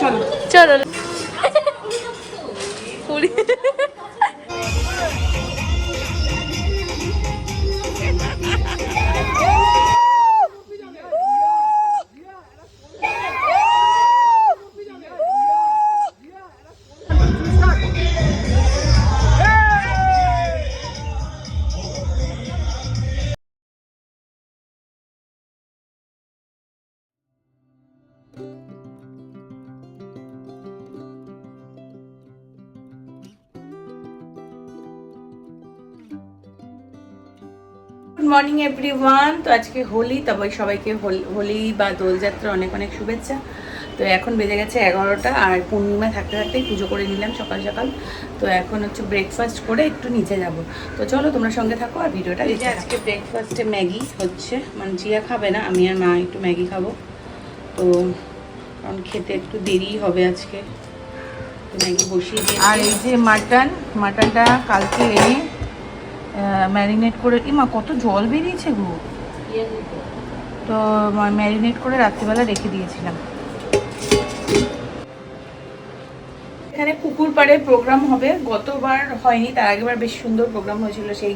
চলো। চলো। Puri. Morning everyone. তো আজকে হোলি তবে সবাইকে হোল- বা দোলযাত্রা অনেক অনেক শুভেচ্ছা। তো এখন বেজে গেছে এগারোটা আর পূর্ণিমা থাকতে থাকতেই পুজো করে নিলাম সকাল সকাল। তো এখন হচ্ছে ব্রেকফাস্ট করে একটু নিচে যাব। তো চলো তোমরা সঙ্গে থাকো আর ভিডিওটা যে আজকে ব্রেকফাস্টে ম্যাগি হচ্ছে। মানে জিয়া খাবে না আমি আর মা একটু ম্যাগি খাব। তো কারণ খেতে একটু দেরি হবে আজকে। তো ম্যাগি বসিয়ে আর এই যে মাটন মাটনটা কালকে এনে ম্যারিনেট করে ইমা কত জল বেরিয়েছে গো। তো ম্যারিনেট করে রাত্রিবেলা রেখে দিয়েছিলাম। এখানে পুকুর পাড়ে প্রোগ্রাম হবে। গতবার হয়নি, তার আগেবার বেশ সুন্দর প্রোগ্রাম হয়েছিল, সেই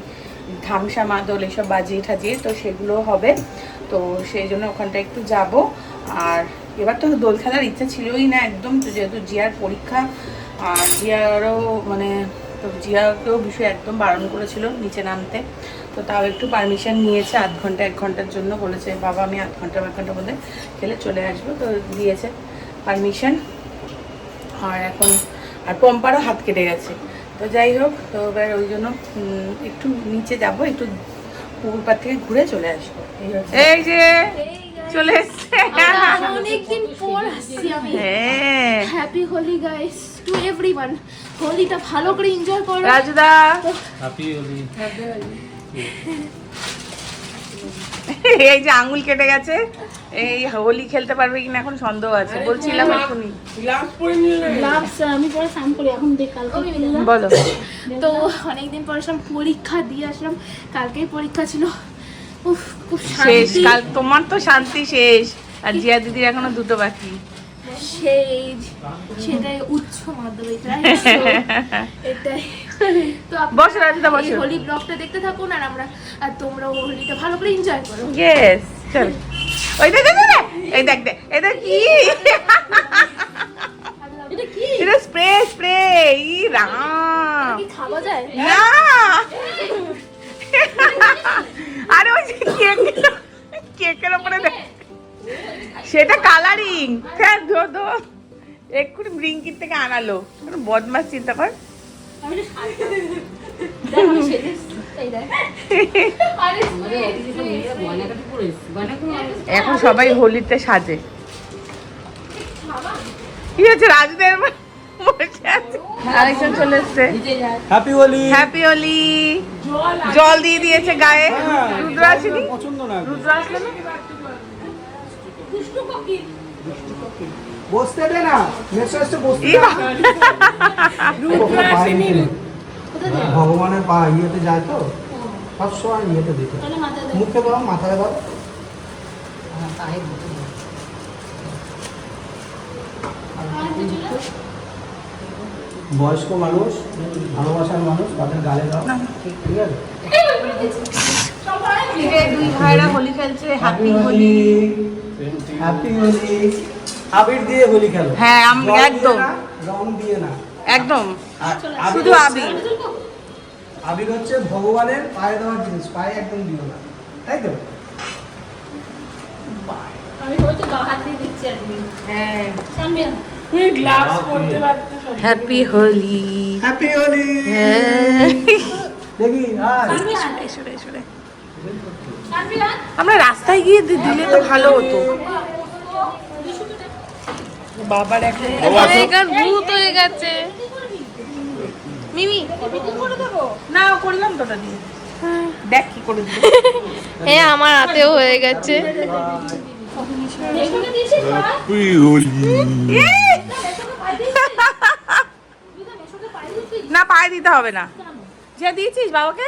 ধামসা মাদল এসব বাজিয়ে ঠাজিয়ে, তো সেগুলো হবে। তো সেই জন্য ওখানটা একটু যাব। আর এবার তো দোল খেলার ইচ্ছা ছিলই না একদম যেহেতু জিয়ার পরীক্ষা, আর জিয়ারও মানে তো জিয়াকেও বিষয় একদম বারণ করেছিল নিচে নামতে। তো তাও একটু পারমিশন নিয়েছে আধ ঘণ্টা এক ঘণ্টার জন্য বলেছে বাবা আমি আধ ঘণ্টা এক ঘণ্টার মধ্যে খেলে চলে আসব। তো দিয়েছে পারমিশন আর এখন আর পম্পারও হাত কেটে গেছে। তো যাই হোক তো এবার ওই জন্য একটু নিচে যাব একটু পুকুর পাড় থেকে ঘুরে চলে আসব। এই হচ্ছে- এই যে চলে এসছে। অনেকদিন পর আসছি আমি। হ্যাঁ। Happy Holi guys to everyone হোলিটা ভালো করে এনজয় করো। রাজুদা। হ্যাপি হোলি এই যে আঙুল কেটে গেছে। এই হোলি খেলতে পারবে কিনা এখন সন্দেহ আছে। বলছিলাম এখনই গ্লাভস আমি পরে স্নান করি এখন দেখ কালকে বলো। তো অনেকদিন পর আসলাম পরীক্ষা দিয়ে আসলাম। কালকেই পরীক্ষা ছিল। উফ খুব শেষ। কাল তোমার তো শান্তি শেষ। আর জিয়া দিদির এখনও দুটো বাকি। সেই সেটাই উচ্চ মাধ্যমিক এটাই তো বসো, রাজুদা, বসো। এই হোলি ব্লগটা দেখতে থাকুন আর আমরা আর তোমরা হোলিটা ভালো করে এনজয় করো। ইয়েস চল। ওই দেখ দেখ এই দেখ কি? এটা কি? এটা স্প্রে স্প্রে ই রাম। কি খাওয়া যায়? না। আরে ওই কেক কেকের উপরে দেখ। সেটা কালারিং হ্যাঁ ধো ধো। এক্ষুনি ব্রিঙ্কির থেকে আনালো। বদমাস চিন্তা কর। এখন সবাই হোলিতে সাজে। কি হচ্ছে রাজুদের আরেকজন চলে এসছে। হ্যাপি হোলি হ্যাপি হোলি জল দিয়ে দিয়েছে গায়ে। রুদ্র আসেনি? রুদ্র আসলো না? বসতে দে না মেসো এসে বসতে ভগবানের পা ইয়েতে যায় তো সবসময় ইয়েতে দিতে তাহলে মুখে দাও মাথায় দাও বয়স্ক মানুষ ভালোবাসার মানুষ তাদের গালে দাও ঠিক আছে দুই ভাইরা হোলি খেলছে হ্যাপি হোলি হ্যাপি হোলি আবির দিয়ে হোলি খেলো। হ্যাঁ, আম- একদম। রং দিয়ে না। একদম। শুধু আবির। আবির হচ্ছে ভগবানের পায়ে দেওয়ার জিনিস পায়ে একদম দিও না। তাই তো। হ্যাঁ। হ্যাপি হোলি হ্যাপি হোলি হ্যাঁ। দেখি। আমরা রাস্তায় গিয়ে দি- দিলে তো ভালো হতো বাবার এখন ভূত হয়ে গেছে মিমি না করলাম তো দাদি দেখ কি করে দিল হ্যাঁ আমার হাতেও হয়ে গেছে? না পায়ে দিতে হবে না যা দিয়েছিস বাবাকে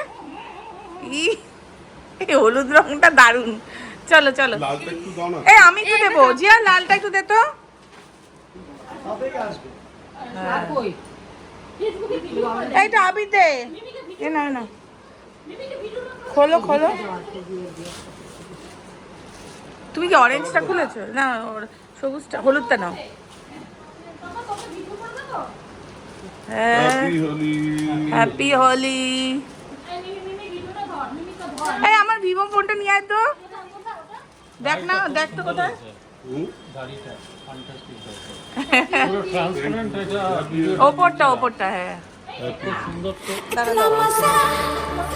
ই এই হলুদ রংটা দারুণ। চলো চলো। লালটা একটু দাও না। এই আমি একটু দেবো। জিয়া লালটা একটু দে তো। এইটা আবি দে এ না না। খোলো খোলো। তুমি কি অরেঞ্জটা খুলেছো? না ওর সবুজটা হলুদটা নাও। হ্যাঁ হ্যাপি হোলি হ্যাপি হোলি এই আমার ভিভো ফোনটা নিয়ে আয় তো দেখ না দেখ তো কোথায় ওপরটা ওপরটা হ্যাঁ দাঁড়া, দাঁড়া।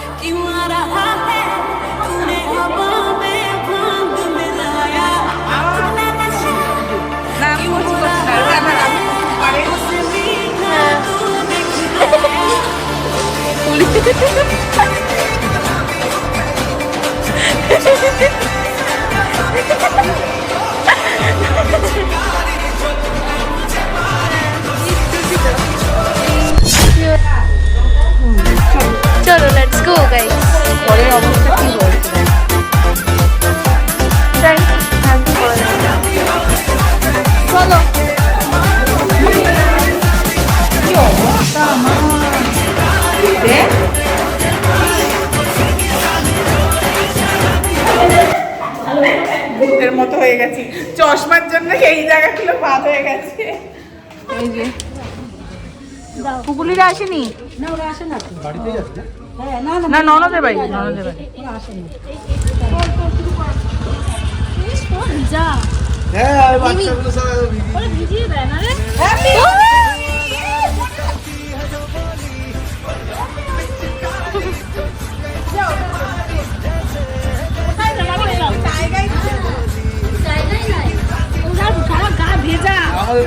পারে গাইস অবস্থা কি হয়েছে ভূতের মতো হয়ে গেছি। চশমার জন্য এই জায়গাগুলো বাদ হয়ে গেছে। এই যে। কুকুলিরা আসেনি? না ওরা আসে না। বাড়িতেই আছে না না না না ননদের বাড়ি বাড়ি হ্যাঁ সারা গা ভেজা আমাদের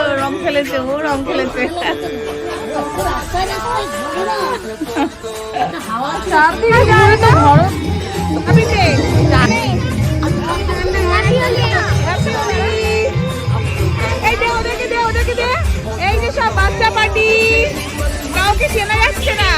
রং খেলেছে ও রং খেলেছে। এই যে সব বাচ্চা পার্টি কাউকে চেনা যাচ্ছে না।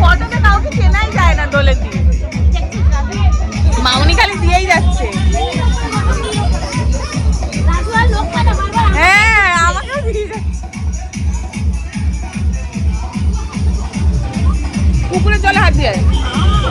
ফটোতে কাউকে চেনাই যায় না দোলে দিয়ে মাউনি খালি দিয়েই যাচ্ছে। হ্যাঁ আমাকেও দিয়ে যাচ্ছে। পুকুরের জলে হাত দিয়ে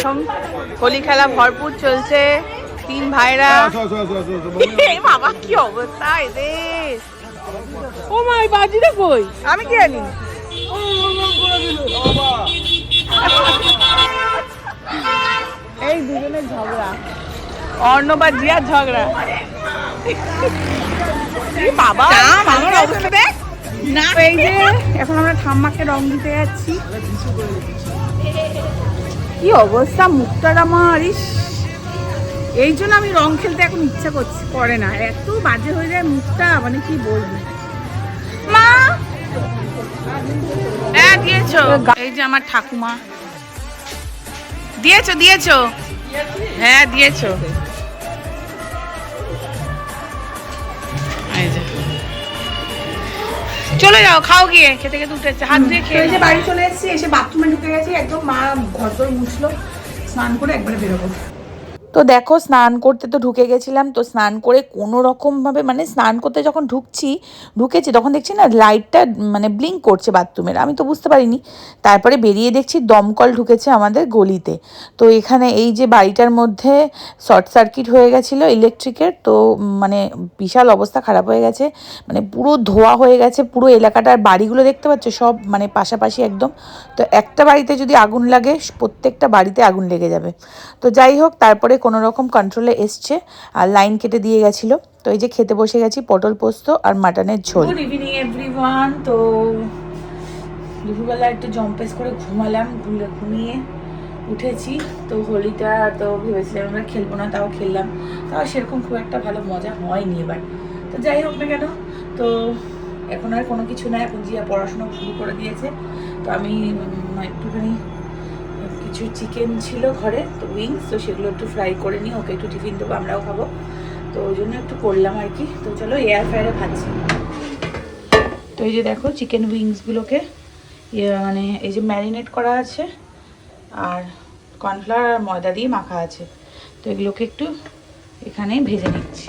এখন হোলি খেলা ভরপুর চলছে। তিন ভাইরা। এই বাবা কি অবস্থা এদের ও মাই বাজিটা কই? আমি কি জানি? এই দুজনের ঝগড়া। অর্ণব আর জিয়ার ঝগড়া। বাবা আমার অবস্থা দেখ। না এই যে এখন আমরা ঠাম্মাকে রং দিতে যাচ্ছি। কি অবস্থা মুখটার আমার? ইস। এই জন্য আমি রং খেলতে এখন ইচ্ছা করছি, করে না। এত বাজে হয়ে যায় মুখটা মানে কি বলব? মা! হ্যাঁ দিয়েছ। এই যে আমার ঠাকুমা। দিয়েছ দিয়েছ? হ্যাঁ দিয়েছ। চলে যাও খাও গিয়ে খেতে খেতে উঠেছে হাত দিয়ে খেয়ে যে বাড়ি চলে এসেছি এসে বাথরুমে ঢুকে গেছি একদম মা ঘর দর মুছলো স্নান করে একবারে বেরোবো। তো দেখো, স্নান করতে তো ঢুকে গেছিলাম, তো স্নান করে কোনো রকমভাবে মানে স্নান করতে যখন ঢুকছি, ঢুকেছি, তখন দেখছি না লাইটটা মানে ব্লিঙ্ক করছে বাথরুমের আমি তো বুঝতে পারিনি। তারপরে বেরিয়ে দেখছি দমকল ঢুকেছে আমাদের গলিতে। তো এখানে এই যে বাড়িটার মধ্যে শর্ট সার্কিট হয়ে গেছিল ইলেকট্রিকের তো মানে বিশাল অবস্থা খারাপ হয়ে গেছে। মানে পুরো ধোয়া হয়ে গেছে, পুরো এলাকাটার বাড়িগুলো দেখতে পাচ্ছ, সব মানে পাশাপাশি একদম। তো একটা বাড়িতে যদি আগুন লাগে, প্রত্যেকটা বাড়িতে আগুন লেগে যাবে। তো যাই হোক, তারপরে কোনো রকম কন্ট্রোলে এসছে, আর লাইন কেটে দিয়ে গেছিল। তো এই যে খেতে বসে গেছি, পটল পোস্ত আর মাটনের ঝোল। গুড ইভিনিং এভরিওয়ান তো দুপুরবেলা একটু জম্পেস করে ঘুমালাম ঘুলে ঘুমিয়ে উঠেছি। তো হোলিটা তো ভেবেছিলাম আমরা খেলব না, তাও খেললাম। তাও সেরকম খুব একটা ভালো মজা হয়নি এবার। তো যাই হোক না কেন, তো এখন আর কোনো কিছু না এখন জিয়া পড়াশোনা শুরু করে দিয়েছে। তো আমি একটুখানি কিছু চিকেন ছিল ঘরে, তো উইংস তো সেগুলো একটু ফ্রাই করে নিই ওকে একটু টিফিন দেবো, আমরাও খাব। তো ওই জন্য একটু করলাম আর কি। তো চলো এয়ার ফ্রায়ারে ভাজছি। তো এই যে দেখো চিকেন উইংসগুলোকে ইয়ে মানে এই যে ম্যারিনেট করা আছে, আর কর্নফ্লাওয়ার আর ময়দা দিয়ে মাখা আছে। তো এগুলোকে একটু এখানে ভেজে নিচ্ছি।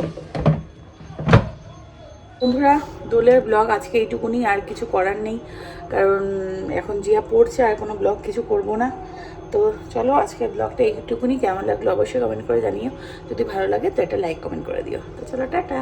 বন্ধুরা, দোলের ব্লগ আজকে এইটুকুনি, আর কিছু করার নেই। কারণ এখন জিয়া পড়ছে, আর কোনো ব্লগ কিছু করব না। তো চলো আজকের ব্লগটা এইটুকুনি। কেমন লাগল অবশ্যই কমেন্ট করে জানিও। যদি ভালো লাগে তো একটা লাইক কমেন্ট করে দিও। তো চলো, টাটা।